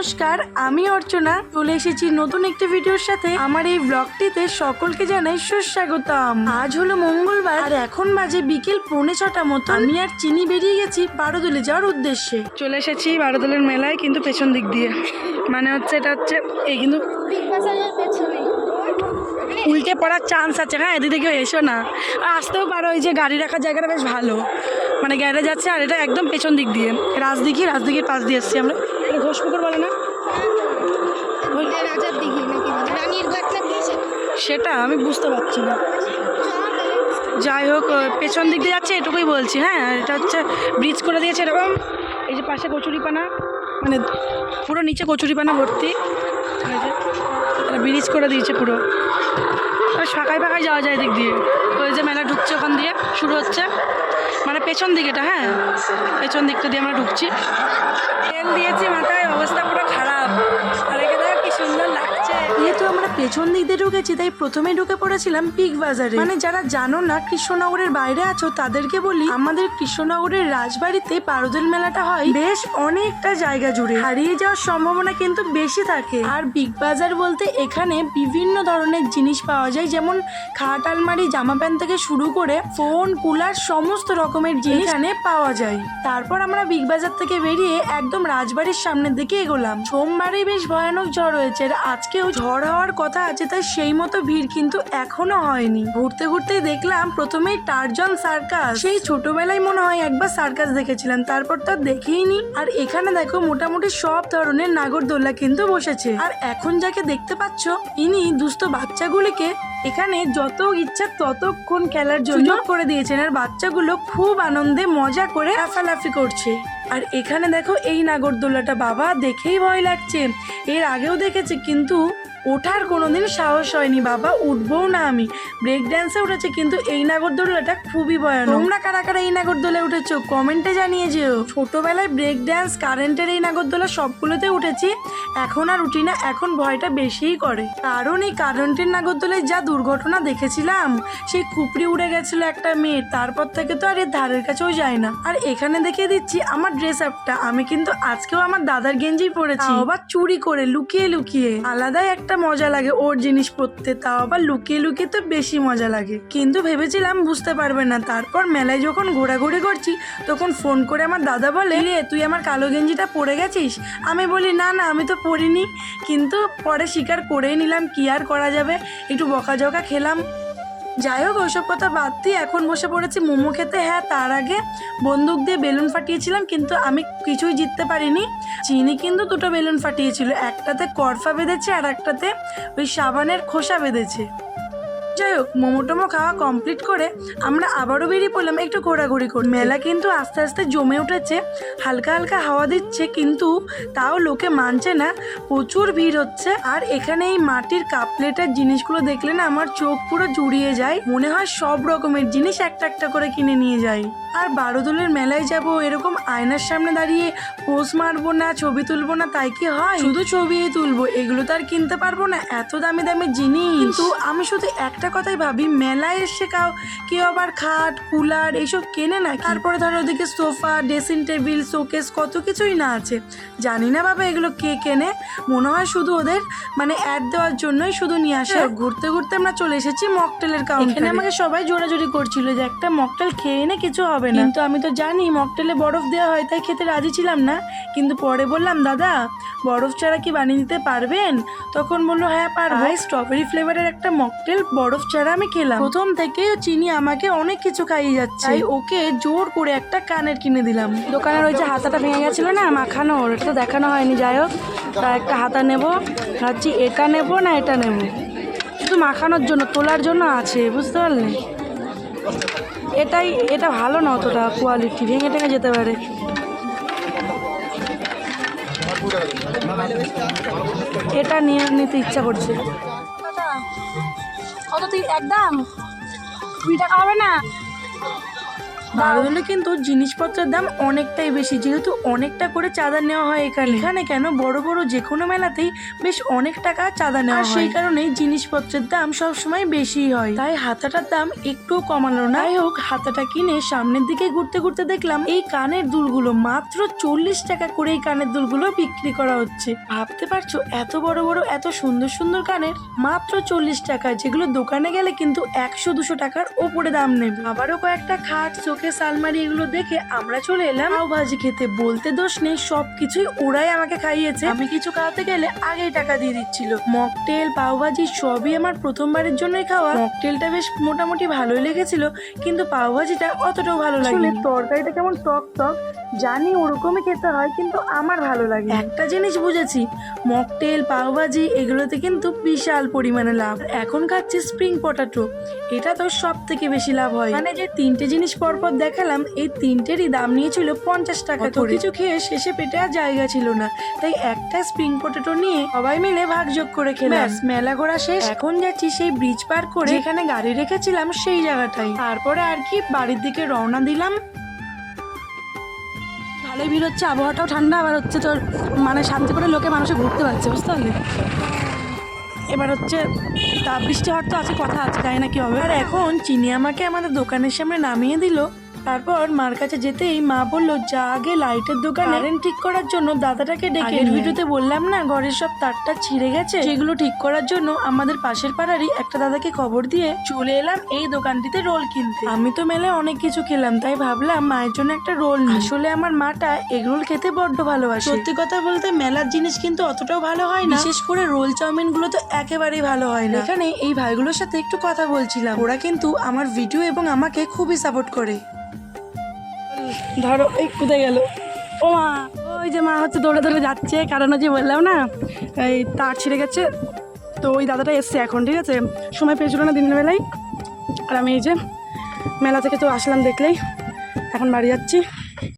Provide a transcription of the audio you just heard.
নমস্কার, আমি অর্চনা। চলে এসেছি নতুন একটি ভিডিওর সাথে। আমার এই ব্লগটিতে সকলকে জানাই সুস্বাগতম। আজ হলো মঙ্গলবার, আর এখন বাজে বিকেল পৌনে ছটা মতো আমি আর চিনি বেরিয়ে গেছি বারোদলে যাওয়ার উদ্দেশ্যে। চলে এসেছি বারোদলের মেলায়, কিন্তু পেছন দিক দিয়ে। মানে হচ্ছে এটা হচ্ছে, এই কিন্তু উল্টে পড়ার চান্স আছে। হ্যাঁ এদিকে কেউ এসো না। আর আসতেও পারো, এই যে গাড়ি রাখার জায়গাটা বেশ ভালো। মানে গ্যারেজ যাচ্ছে আর এটা একদম পেছন দিক দিয়ে। রাজদিঘি, রাজদিঘির পাশ দিয়ে এসছি আমরা। এটা ঘোষপুকুর বলে না? রাজার দিঘি নাকি? রানীর ঘাট না সেটা? আমি বুঝতে পারছি না। যাই হোক পেছন দিক দিয়ে যাচ্ছে এটুকুই বলছি হ্যাঁ? এটা হচ্ছে ব্রিজ করে দিয়েছে এরকম। এই যে পাশে কচুরিপানা মানে পুরো নিচে কচুরিপানা ভর্তি। ব্রিজ করে দিয়েছে পুরো। আর ফাঁকায় ফাঁকায় যাওয়া যায় দিক দিয়ে। ওই যে মেলা ঢুকছে ওখান দিয়ে শুরু হচ্ছে। মানে পেছন দিক এটা হ্যাঁ? পেছন দিকটা দিয়ে আমরা ঢুকছি। পেছন দিক দিয়ে ঢুকেছি, তাই প্রথমে ঢুকে পড়েছিলাম বিগ বাজারে। মানে যারা জানো না কৃষ্ণনগরের বাইরে আছো, তাদেরকে বলি আমাদের কৃষ্ণনগরের রাজবাড়িতে পারদল মেলাটা হয় বেশ অনেকটা জায়গা জুড়ে। হারিয়ে যাওয়ার সম্ভাবনা কিন্তু বেশি থাকে। আর বিগ বাজার বলতে এখানে বিভিন্ন ধরনের জিনিস পাওয়া যায়, যেমন খাট আলমারি, জামা প্যান্ট থেকে শুরু করে ফোন, কুলার, সমস্ত রকমের জিনিস এখানে পাওয়া যায়। তারপর আমরা বিগ বাজার থেকে বেরিয়ে একদম রাজবাড়ির সামনের দিকে এগোলাম। সোমবারে বেশ ভয়ানক ঝড় হয়েছে আজকেও ঝড় হওয়ার কথা আছে তাই সেই মতো ভিড় কিন্তু এখনও হয়নি। ঘুরতে ঘুরতে দেখলাম প্রথমেই টার্জন সার্কাস। সেই ছোটবেলায় মনে হয় একবার সার্কাস দেখেছিলাম তারপর তো দেখিনি। আর এখানে দেখো মোটামুটি সব ধরনের নাগরদোল্লা কিন্তু বসেছে। আর এখন যাকে দেখতে পাচ্ছ ইনি দুস্থ বাচ্চাগুলিকে এখানে যত ইচ্ছা ততক্ষণ খেলার জন্য করে দিয়েছেন। আর বাচ্চাগুলো খুব আনন্দে মজা করে লাফালাফি করছে। আর এখানে দেখো এই নাগরদোল্লাটা বাবা দেখেই ভয় লাগছে। এর আগেও দেখেছি কিন্তু ওঠার কোনোদিন সাহস হয়নি বাবা। উঠবও না আমি। ব্রেক ড্যান্সে উঠেছে কিন্তু এই নাগরদোল্লাটা খুবই ভয়ানক। তোমরা কারা কারা এই নাগরদোলায় উঠেছো? কমেন্টে জানিয়ে যেও। ছোটবেলায় ব্রেক ড্যান্স কারেন্টের এই নাগরদোলা সবগুলোতে উঠেছি। এখন আর উঠি না এখন ভয়টা বেশিই করে। কারণ এই কারেন্টের নাগরদোলায় যা দুর্ঘটনা দেখেছিলাম সেই খুপড়ি উড়ে গেছিল একটা মেয়ে। তারপর থেকে তো আর এর ধারের কাছেও যায় না। আর এখানে দেখিয়ে দিচ্ছি আমার ড্রেস আপটা আমি কিন্তু আজকেও আমার দাদার গেঞ্জি পরেছি। আবার চুরি করে লুকিয়ে লুকিয়ে। আলাদাই একটা মজা লাগে ওর জিনিস পরতে তাও আবার লুকিয়ে লুকিয়ে তো বেশি মজা লাগে। কিন্তু ভেবেছিলাম বুঝতে পারবে না। তারপর মেলায় যখন ঘোরাঘুরি করছি, তখন ফোন করে আমার দাদা বলে রে তুই আমার কালো গেঞ্জিটা পরে গেছিস? আমি বলি, না না, আমি তো পরিনি। কিন্তু পরে স্বীকার করেই নিলাম, কি আর করা যাবে? একটু বকাঝকা খেলাম। যাই হোক, ওইসব কথা বাদ দিয়ে এখন বসে পড়েছি মোমো খেতে। হ্যাঁ তার আগে বন্দুক দিয়ে বেলুন ফাটিয়েছিলাম, কিন্তু আমি কিছুই জিততে পারিনি। চিনি কিন্তু দুটো বেলুন ফাটিয়েছিল, একটাতে করফা বেঁধেছে আর একটাতে ওই সাবানের খোসা বেঁধেছে। যাই হোক, মোমো টোমো খাওয়া কমপ্লিট করে আমরা আবারও বেরিয়ে পড়লাম একটু ঘোরাঘুরি করে মেলা কিন্তু আস্তে আস্তে জমে উঠেছে, হালকা হালকা হাওয়া দিচ্ছে কিন্তু তাও লোকে মানছে না, প্রচুর ভিড় হচ্ছে। আর এখানে এই মাটির কাপ প্লেটের জিনিসগুলো দেখলে না আমার চোখ পুরো জুড়িয়ে যায়, মনে হয় সব রকমের জিনিস একটা একটা করে কিনে নিয়ে যাই। আর বারোদলের মেলায় যাব, এরকম আয়নার সামনে দাঁড়িয়ে পোজ মারবো না, ছবি তুলবো না, তাই কি হয়? শুধু ছবি তুলবো, এগুলো তো আর কিনতে পারব না, এত দামি দামি জিনিস। কিন্তু আমি শুধু একটা কথাই ভাবি মেলায় এসে কাউ কেউ আবার খাট কুলার এইসব কেনে না তারপরে ধরো ওদিকে সোফা ড্রেসিং টেবিল শোকেস কত কিছুই না আছে। জানি না বাবা এগুলো কে কেনে। মনে হয় শুধু ওদের মানে অ্যাড দেওয়ার জন্যই শুধু নিয়ে আসে। ঘুরতে ঘুরতে আমরা চলে এসেছি মকটেলের কাউন্টারে এখানে আমাকে সবাই জোরাজোরি করছিল যে একটা মকটেল খেয়ে এনে কিছু হবে না। কিন্তু আমি তো জানি মকটেলে বরফ দেওয়া হয় তাই খেতে রাজি ছিলাম না। কিন্তু পরে বললাম দাদা বরফ ছাড়া কি বানিয়ে দিতে পারবেন? তখন বলল হ্যাঁ পারব। স্ট্রবেরি ফ্লেভারের একটা মকটেল বরফ ছাড়া আমি খেলাম। প্রথম থেকেই চিনি আমাকে অনেক কিছু খাইয়ে যাচ্ছে। তাই ওকে জোর করে একটা কানের কিনে দিলাম। দোকানের ওই যে হাতাটা ভেঙে গেছিল না মাখানোর এটা তো দেখানো হয়নি যাই হোক। তা একটা হাতা নেব ভাবছি এটা নেব না এটা নেব। শুধু মাখানোর জন্য তোলার জন্য আছে বুঝতে পারলে? এটাই এটা ভালো না অতটা কোয়ালিটি ভেঙে টেঙে যেতে পারে। এটা নিয়ে নিতে ইচ্ছা করছে। একদম। কুড়ি টাকা হবে না? বারোদলে কিন্তু জিনিসপত্রের দাম অনেকটাই বেশি যেহেতু অনেকটা করে চাঁদা নেওয়া হয় এখানে। এখানে কেন? বড় বড় যে কোনো মেলাতেই বেশ অনেক টাকা চাঁদা নেওয়া হয়। সেই কারণেই জিনিসপত্রের দাম সবসময় বেশি হয়। তাই হাতাটার দাম একটুও কমালো না। যাই হোক হাতাটা কিনে সামনের দিকে ঘুরতে ঘুরতে দেখলাম এই কানের দুলগুলো মাত্র চল্লিশ টাকা করে এই কানের দুলগুলো বিক্রি করা হচ্ছে। ভাবতে পারছ এত বড় বড় এত সুন্দর সুন্দর কানের? মাত্র চল্লিশ টাকা যেগুলো দোকানে গেলে কিন্তু একশো দুশো টাকার ওপরে দাম নেবে। আবারও কয়েকটা খাট চোখে সালমারি এগুলো দেখে আমরা চলে এলাম। পাও ভাজি খেতে বলতে দোষ নেই সবকিছুই ওরাই আমাকে খাইয়েছে। আমি কিছু খাওয়াতে গেলে আগেই টাকা দিয়ে দিচ্ছিল। মকটেল পাও ভাজি সবই আমার প্রথমবারের জন্যই খাওয়া। মকটেলটা বেশ মোটামুটি ভালোই লেগেছিল কিন্তু পাও ভাজিটা অতটাও ভালো লাগে তরকারিটা কেমন টক টক জানি ওরকমই খেতে হয় কিন্তু আমার ভালো লাগে একটা জিনিস বুঝেছি মকটেল পাওভাজি এগুলোতে কিন্তু বিশাল পরিমাণে লাভ। এখন খাচ্ছি স্প্রিং পটাটো এটা তো সব থেকে বেশি লাভ হয়। মানে যে তিনটে জিনিস পরপর দেখালাম এই তিনটেরই দাম নিয়েছিল পঞ্চাশ টাকা। করে কিছু খেয়ে শেষে পেটে আর জায়গা ছিল না। তাই একটা স্প্রিং পটেটো নিয়ে সবাই মিলে ভাগযোগ করে খেলাম। মেলা ঘোরা শেষ। এখন যাচ্ছি সেই ব্রিজ পার করে এখানে গাড়ি রেখেছিলাম সেই জায়গাটাই তারপরে আর কি বাড়ির দিকে রওনা দিলাম। ভালোই ভিড় হচ্ছে আবহাওয়াটাও ঠান্ডা আবার হচ্ছে তোর মানে শান্তি করে লোকে মানুষে ঘুরতে পারছে বুঝতে পারলি? এবার হচ্ছে, তা বৃষ্টি হওয়ার তো আছে, কথা আছে, জানি না কি হবে। আর এখন চিনি আমাকে আমাদের দোকানের সামনে নামিয়ে দিল। তারপর মার কাছে যেতেই মা বলল যা আগে লাইটের দোকান কারেন্ট ঠিক করার জন্য দাদাটাকে ডেকে ভিডিওতে বললাম না ঘরের সব তারটা ছিঁড়ে গেছে। সেগুলো ঠিক করার জন্য আমাদের পাশের পাড়ারই একটা দাদাকে খবর দিয়ে চলে এলাম এই দোকানটিতে রোল কিনতে। আমি তো মেলে অনেক কিছু খেলাম তাই ভাবলাম মায়ের জন্য একটা রোল আসলে আমার মাটা এগ রোল খেতে বড্ড ভালোবাসে। সত্যি কথা বলতে মেলার জিনিস কিন্তু অতটাও ভালো হয় না। বিশেষ করে রোল চাউমিনগুলো তো একেবারেই ভালো হয় না। এখানে এই ভাইগুলোর সাথে একটু কথা বলছিলাম। ওরা কিন্তু আমার ভিডিও এবং আমাকে খুবই সাপোর্ট করে। ধরো, এই কোথায় গেল? ও মা, ওই যে মা হচ্ছে দৌড়ে দৌড়ে যাচ্ছে, কারণ যে বললাম না, এই তার ছিঁড়ে গেছে। তো ওই দাদাটা এসছে এখন, ঠিক আছে? সময় পেয়েছিল না দিনের বেলায়। আর আমি এই যে মেলা থেকে তো আসলাম দেখলেই, এখন বাড়ি যাচ্ছি।